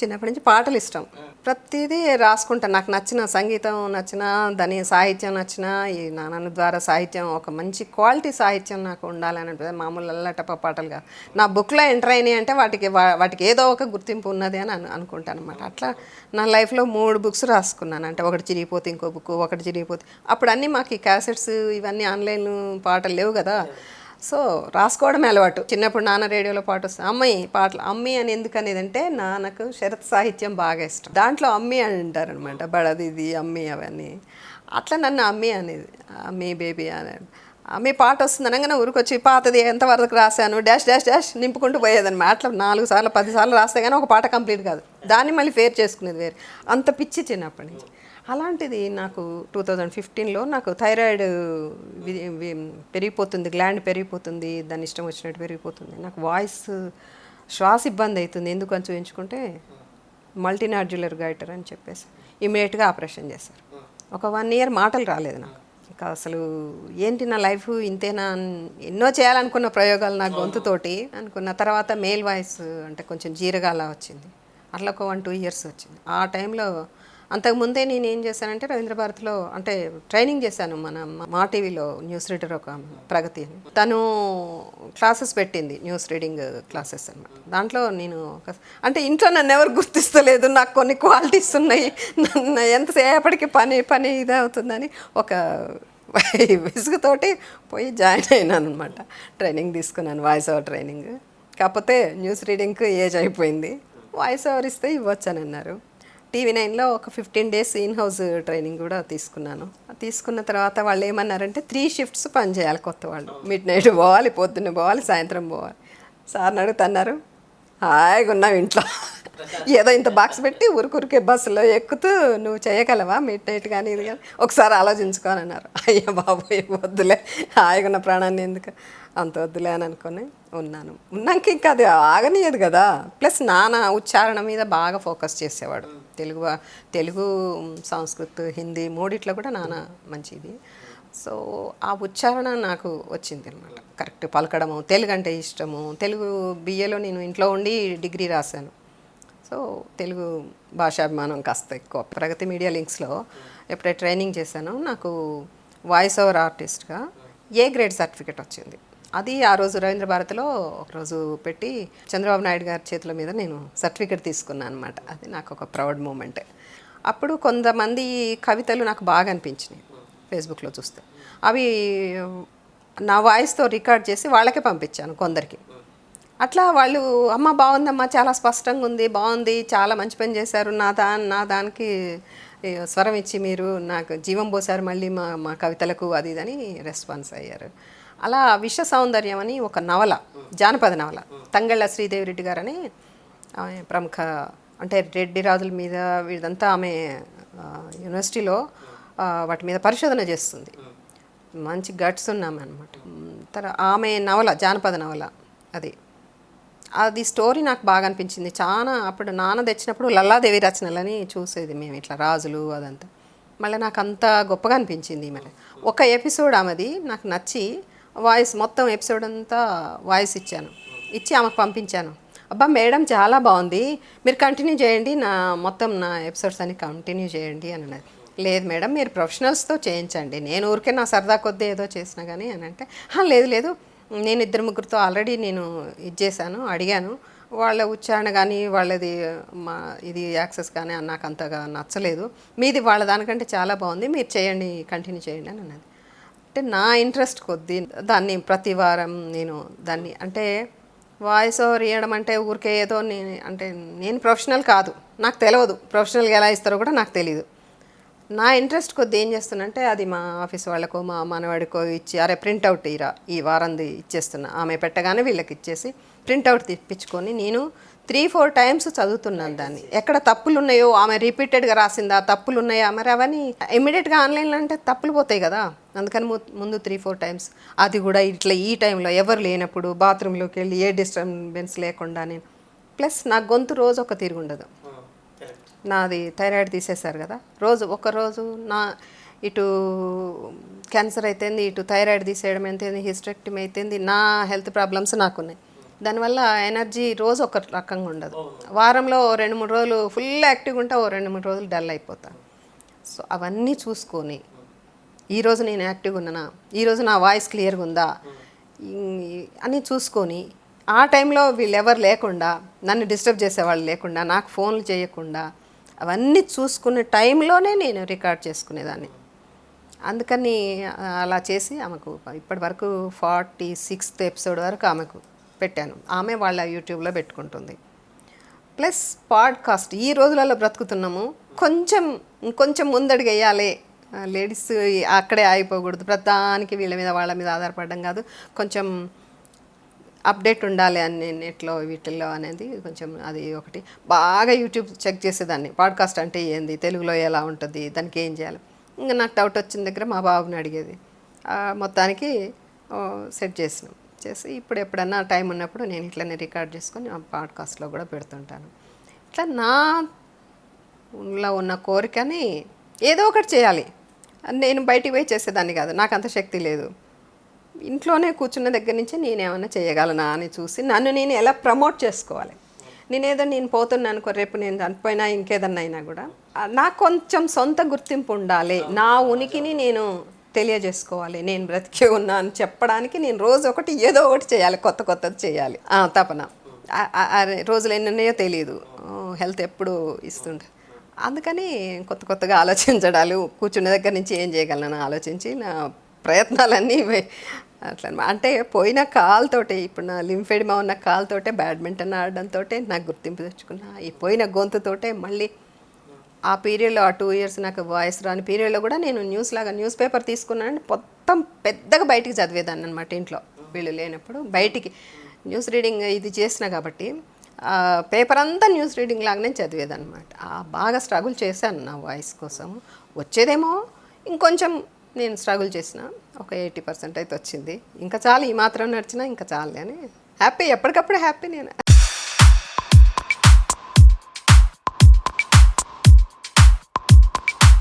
చిన్నప్పటి నుంచి పాటలు ఇష్టం. ప్రతిదీ రాసుకుంటాను నాకు నచ్చిన సంగీతం నచ్చిన దాని సాహిత్యం నచ్చిన ఈ నాన్న ద్వారా సాహిత్యం ఒక మంచి క్వాలిటీ సాహిత్యం నాకు ఉండాలని అనిపిస్తుంది మామూలు అల్లటప్ప పాటలుగా. నా బుక్లో ఎంటర్ అయినాయి అంటే వాటికి వాటికి ఏదో ఒక గుర్తింపు ఉన్నది అని అను అనుకుంటాను అనమాట అట్లా నా లైఫ్లో మూడు బుక్స్ రాసుకున్నాను. అంటే ఒకటి చిరిగిపోతే ఇంకో బుక్ ఒకటి చిరిగిపోతే. అప్పుడు అన్నీ మాకు ఈ క్యాసెట్స్ ఇవన్నీ ఆన్లైన్ పాటలు లేవు కదా. సో రాసుకోవడమే అలవాటు. చిన్నప్పుడు నాన్న రేడియోలో పాట వస్తుంది. అమ్మాయి పాటలు అమ్మి అని ఎందుకు అంటే నాన్నకు శరత్ సాహిత్యం బాగా ఇష్టం. దాంట్లో అమ్మి అని అంటారు అనమాట బడది ఇది అమ్మి అవన్నీ. అట్లా నన్ను అమ్మి అనేది అమ్మి బేబీ అని అమ్మి పాట వస్తుంది అనగానే ఊరికొచ్చి పాతది ఎంతవరకు రాశాను డాష్ డాష్ డాష్ నింపుకుంటూ పోయేదన్నమాట. అట్లా నాలుగు సార్లు పది సార్లు రాస్తే కానీ ఒక పాట కంప్లీట్ కాదు. దాన్ని మళ్ళీ ఫేర్ చేసుకునేది వేరు. అంత పిచ్చి చిన్నప్పటి నుంచి. అలాంటిది నాకు టూ థౌజండ్ ఫిఫ్టీన్లో నాకు థైరాయిడ్ వి- పెరిగిపోతుంది గ్లాండ్ పెరిగిపోతుంది దాని ఇష్టం వచ్చినట్టు పెరిగిపోతుంది. నాకు వాయిస్ శ్వాస ఇబ్బంది అవుతుంది. ఎందుకు అని చూపించుకుంటే మల్టీనాడ్యులర్ గైటర్ అని చెప్పేసి ఇమీడియట్గా ఆపరేషన్ చేశారు. ఒక వన్ ఇయర్ మాటలు రాలేదు నాకు. ఇంకా అసలు ఏంటి నా లైఫ్ ఇంతేనా ఎన్నో చేయాలనుకున్న ప్రయోగాలు నా గొంతుతోటి అనుకున్న తర్వాత మేల్ వాయిస్ అంటే కొంచెం జీరగాలా వచ్చింది. అట్లా ఒక వన్ టూ ఇయర్స్ వచ్చింది. ఆ టైంలో అంతకుముందే నేను ఏం చేశానంటే రవీంద్ర భారతిలో అంటే ట్రైనింగ్ చేశాను మన మా టీవీలో న్యూస్ రీడర్ ఒక ప్రగతి అని. తను క్లాసెస్ పెట్టింది న్యూస్ రీడింగ్ క్లాసెస్ అనమాట దాంట్లో నేను ఒక అంటే ఇంట్లో నన్ను ఎవరు గుర్తిస్తలేదు నాకు కొన్ని క్వాలిటీస్ ఉన్నాయి నన్ను ఎంతసేపటికి పని పని ఇదే అవుతుందని ఒక విసుగుతోటి పోయి జాయిన్ అయినాను అనమాట ట్రైనింగ్ తీసుకున్నాను వాయిస్ ఓవర్ ట్రైనింగ్. కాకపోతే న్యూస్ రీడింగ్కి ఏజ్ అయిపోయింది. వాయిస్ ఓవర్ ఇస్తే ఇవ్వచ్చని అన్నారు. టీవీ నైన్లో ఒక fifteen days in house training కూడా తీసుకున్నాను. తీసుకున్న తర్వాత వాళ్ళు ఏమన్నారంటే త్రీ షిఫ్ట్స్ పని చేయాలి కొత్త వాళ్ళు. మిడ్ నైట్ పోవాలి పొద్దున్న పోవాలి సాయంత్రం పోవాలి. సార్ని అడుగుతున్నారు. హాయిగా ఉన్నావు ఇంట్లో. ఏదో ఇంత బాక్స్ పెట్టి ఊరికూరికే బస్సులో ఎక్కుతూ నువ్వు చేయగలవా మిడ్ నైట్ కానీ ఇది కానీ? ఒకసారి ఆలోచించుకోనన్నారు. అయ్యా బాబోయ్ వద్దులే. హాయిగా ఉన్న ప్రాణాన్ని ఎందుకు? అంత వద్దులే అని అనుకొని ఉన్నాను. ఉన్నాక ఇంకా అది ఆగనీయదు కదా. ప్లస్ నాన్న ఉచ్చారణ మీద బాగా ఫోకస్ చేసేవాడు. తెలుగు తెలుగు సంస్కృత్ హిందీ మూడిట్లో కూడా నాన్న మంచిది. సో ఆ ఉచ్చారణ నాకు వచ్చింది అనమాట కరెక్ట్ పలకడము తెలుగు అంటే ఇష్టము. తెలుగు బిఏలో నేను ఇంట్లో ఉండి డిగ్రీ రాశాను. సో తెలుగు భాషాభిమానం కాస్త ఎక్కువ. ప్రగతి మీడియా లింక్స్లో ఎప్పుడైతే ట్రైనింగ్ చేశానో నాకు వాయిస్ ఓవర్ ఆర్టిస్ట్గా ఏ గ్రేడ్ సర్టిఫికెట్ వచ్చింది? అది ఆ రోజు రవీంద్ర భారతిలో ఒకరోజు పెట్టి చంద్రబాబు నాయుడు గారి చేతుల మీద నేను సర్టిఫికెట్ తీసుకున్నాను అనమాట అది నాకు ఒక ప్రౌడ్ మూమెంట్. అప్పుడు కొంతమంది కవితలు నాకు బాగా అనిపించినాయి ఫేస్బుక్లో చూస్తే. అవి నా వాయిస్తో రికార్డ్ చేసి వాళ్ళకే పంపించాను కొందరికి. అట్లా వాళ్ళు అమ్మ బాగుందమ్మా చాలా స్పష్టంగా ఉంది బాగుంది చాలా మంచి పని చేశారు నా దా నా దానికి స్వరం ఇచ్చి మీరు నాకు జీవం పోసారు మళ్ళీ మా మా కవితలకు అది ఇదని రెస్పాన్స్ అయ్యారు. అలా విశ్వ సౌందర్యం అని ఒక నవల జానపద నవల. తంగళ్ళ శ్రీదేవి రెడ్డి గారని ఆమె ప్రముఖ అంటే రెడ్డి రాజుల మీద వీళ్ళంతా ఆమె యూనివర్సిటీలో వాటి మీద పరిశోధన చేస్తుంది. మంచి గట్స్ ఉన్నామే అనమాట తర్వాత ఆమె నవల జానపద నవల అది. అది స్టోరీ నాకు బాగా అనిపించింది. చాలా అప్పుడు నాన్న తెచ్చినప్పుడు లల్లాదేవి రచనలని చూసేది మేము ఇట్లా రాజులు అదంతా. మళ్ళీ నాకు అంత గొప్పగా అనిపించింది మళ్ళీ ఒక ఎపిసోడ్ ఆమెది నాకు నచ్చి వాయిస్ మొత్తం ఎపిసోడ్ అంతా వాయిస్ ఇచ్చాను. ఇచ్చి ఆమెకు పంపించాను. అబ్బా మేడం చాలా బాగుంది. మీరు కంటిన్యూ చేయండి. నా మొత్తం నా ఎపిసోడ్స్ అన్ని కంటిన్యూ చేయండి అని అన్నది. లేదు మేడం మీరు ప్రొఫెషనల్స్తో చేయించండి. నేను ఊరికే నా సరదా కొద్దీ ఏదో చేసినా కానీ అని అంటే లేదు లేదు. నేను ఇద్దరు ముగ్గురితో ఆల్రెడీ నేను ఇది చేశాను అడిగాను. వాళ్ళ ఉచ్చారణ కానీ వాళ్ళది మా ఇది యాక్సెస్ కానీ నాకు అంతగా నచ్చలేదు. మీది వాళ్ళ దానికంటే చాలా బాగుంది. మీరు చేయండి కంటిన్యూ చేయండి అని అన్నది. అంటే నా ఇంట్రెస్ట్ కొద్దీ దాన్ని ప్రతి వారం నేను దాన్ని అంటే వాయిస్ ఓవర్ ఇవ్వడం అంటే ఊరికే ఏదో నేను అంటే నేను ప్రొఫెషనల్ కాదు. నాకు తెలియదు ప్రొఫెషనల్గా ఎలా ఇస్తారో కూడా నాకు తెలియదు నా ఇంట్రెస్ట్ కొద్ది ఏం చేస్తున్నంటే అది మా ఆఫీస్ వాళ్ళకో మా మనవాడికో ఇచ్చి అరే ప్రింట్అవుట్ ఇరా ఈ వారంది ఇచ్చేస్తున్నా. ఆమె పెట్టగానే వీళ్ళకి ఇచ్చేసి ప్రింట్అవుట్ తెప్పించుకొని నేను త్రీ ఫోర్ టైమ్స్ చదువుతున్నాను దాన్ని. ఎక్కడ తప్పులు ఉన్నాయో ఆమె రిపీటెడ్గా రాసిందా తప్పులు ఉన్నాయా మరి అవన్నీ ఇమీడియట్గా ఆన్లైన్లో అంటే తప్పులు పోతాయి కదా. అందుకని ముందు త్రీ ఫోర్ టైమ్స్. అది కూడా ఇట్లా ఈ టైంలో ఎవరు లేనప్పుడు బాత్రూంలోకి వెళ్ళి ఏ డిస్టర్బెన్స్ లేకుండా నేను. ప్లస్ నా గొంతు రోజు ఒక తిరిగి ఉండదు. నాది థైరాయిడ్ తీసేశారు కదా. రోజు ఒక రోజు నా ఇటు క్యాన్సర్ అయితేంది ఇటు థైరాయిడ్ తీసేయడం అయితేంది హిస్టెక్టమీ అయితేంది నా హెల్త్ ప్రాబ్లమ్స్ నాకున్నాయి. దానివల్ల ఎనర్జీ రోజు ఒక రకంగా ఉండదు. వారంలో రెండు మూడు రోజులు ఫుల్ యాక్టివ్గా ఉంటే ఓ రెండు మూడు రోజులు డల్ అయిపోతాను సో అవన్నీ చూసుకొని ఈరోజు నేను యాక్టివ్గా ఉన్నానా? ఈరోజు నా వాయిస్ క్లియర్గా ఉందా? అని చూసుకొని ఆ టైంలో వీళ్ళు ఎవరు లేకుండా నన్ను డిస్టర్బ్ చేసేవాళ్ళు లేకుండా నాకు ఫోన్లు చేయకుండా అవన్నీ చూసుకునే టైంలోనే నేను రికార్డ్ చేసుకునేదాన్ని. అందుకని అలా చేసి ఆమెకు ఇప్పటి వరకు ఫార్టీ సిక్స్త్ ఎపిసోడ్ వరకు ఆమెకు పెట్టాను. ఆమె వాళ్ళ యూట్యూబ్లో పెట్టుకుంటుంది. ప్లస్ పాడ్కాస్ట్ ఈ రోజులలో బ్రతుకుతున్నాము. కొంచెం కొంచెం ముందడిగేయాలి వేయాలి. లేడీస్ అక్కడే ఆగిపోకూడదు. ప్రధానికి వీళ్ళ మీద వాళ్ళ మీద ఆధారపడడం కాదు. కొంచెం అప్డేట్ ఉండాలి అని నెట్లో వీటిల్లో అనేది కొంచెం అది ఒకటి. బాగా యూట్యూబ్ చెక్ చేసేదాన్ని. పాడ్కాస్ట్ అంటే ఏంది? తెలుగులో ఎలా ఉంటుంది? దానికి ఏం చేయాలి? ఇంకా నాకు డౌట్ వచ్చిన దగ్గర మా బాబుని అడిగేది. మొత్తానికి సెట్ చేసినాం. చేసి ఇప్పుడు ఎప్పుడన్నా టైం ఉన్నప్పుడు నేను ఇట్లనే రికార్డ్ చేసుకొని ఆ పాడ్కాస్ట్లో కూడా పెడుతుంటాను. ఇట్లా నాలో ఉన్న కోరికని ఏదో ఒకటి చేయాలి. నేను బయటికి పోయి చేసేదాన్ని కాదు. నాకు అంత శక్తి లేదు. ఇంట్లోనే కూర్చున్న దగ్గర నుంచి నేను ఏమైనా చేయగలనా అని చూసి నన్ను నేను ఎలా ప్రమోట్ చేసుకోవాలి? నేనేదో నేను పోతున్నాను అనుకో రేపు నేను చనిపోయినా ఇంకేదన్నా అయినా కూడా నాకు కొంచెం సొంత గుర్తింపు ఉండాలి. నా ఉనికిని నేను తెలియజేసుకోవాలి. నేను బ్రతికే ఉన్నా అని చెప్పడానికి నేను రోజు ఒకటి ఏదో ఒకటి చేయాలి. కొత్త కొత్తది చేయాలి. తపన. ఆ- ఆ- రోజులు ఎన్నున్నాయో తెలియదు హెల్త్ ఎప్పుడు ఇస్తుండే అందుకని కొత్త కొత్తగా ఆలోచించడాలు కూర్చున్న దగ్గర నుంచి ఏం చేయగలను ఆలోచించి నా ప్రయత్నాలన్నీ అట్లా అంటే పోయిన కాల్తోటే ఇప్పుడు నా లింఫెడిమా ఉన్న కాల్తోటే బ్యాడ్మింటన్ ఆడడంతో నాకు గుర్తింపు తెచ్చుకున్నా. ఈ పోయిన గొంతుతోటే మళ్ళీ ఆ పీరియడ్లో ఆ టూ ఇయర్స్ నాకు వాయిస్ రాని పీరియడ్లో కూడా నేను న్యూస్ లాగా న్యూస్ పేపర్ తీసుకున్నాను మొత్తం పెద్దగా బయటికి చదివేదాన్ని అనమాట ఇంట్లో. వీళ్ళు లేనప్పుడు బయటికి న్యూస్ రీడింగ్ ఇది చేసిన కాబట్టి పేపర్ అంతా న్యూస్ రీడింగ్ లాగానే చదివేదన్నమాట. ఆ బాగా స్ట్రగుల్ చేశాను నా వాయిస్ కోసం. వచ్చేదేమో ఇంకొంచెం నేను స్ట్రగుల్ చేసిన ఒక ఎయిటీ పర్సెంట్ అయితే వచ్చింది. ఇంకా చాలు ఈ మాత్రం నడిచినా ఇంకా చాలు అని. హ్యాపీ ఎప్పటికప్పుడు హ్యాపీ నేను.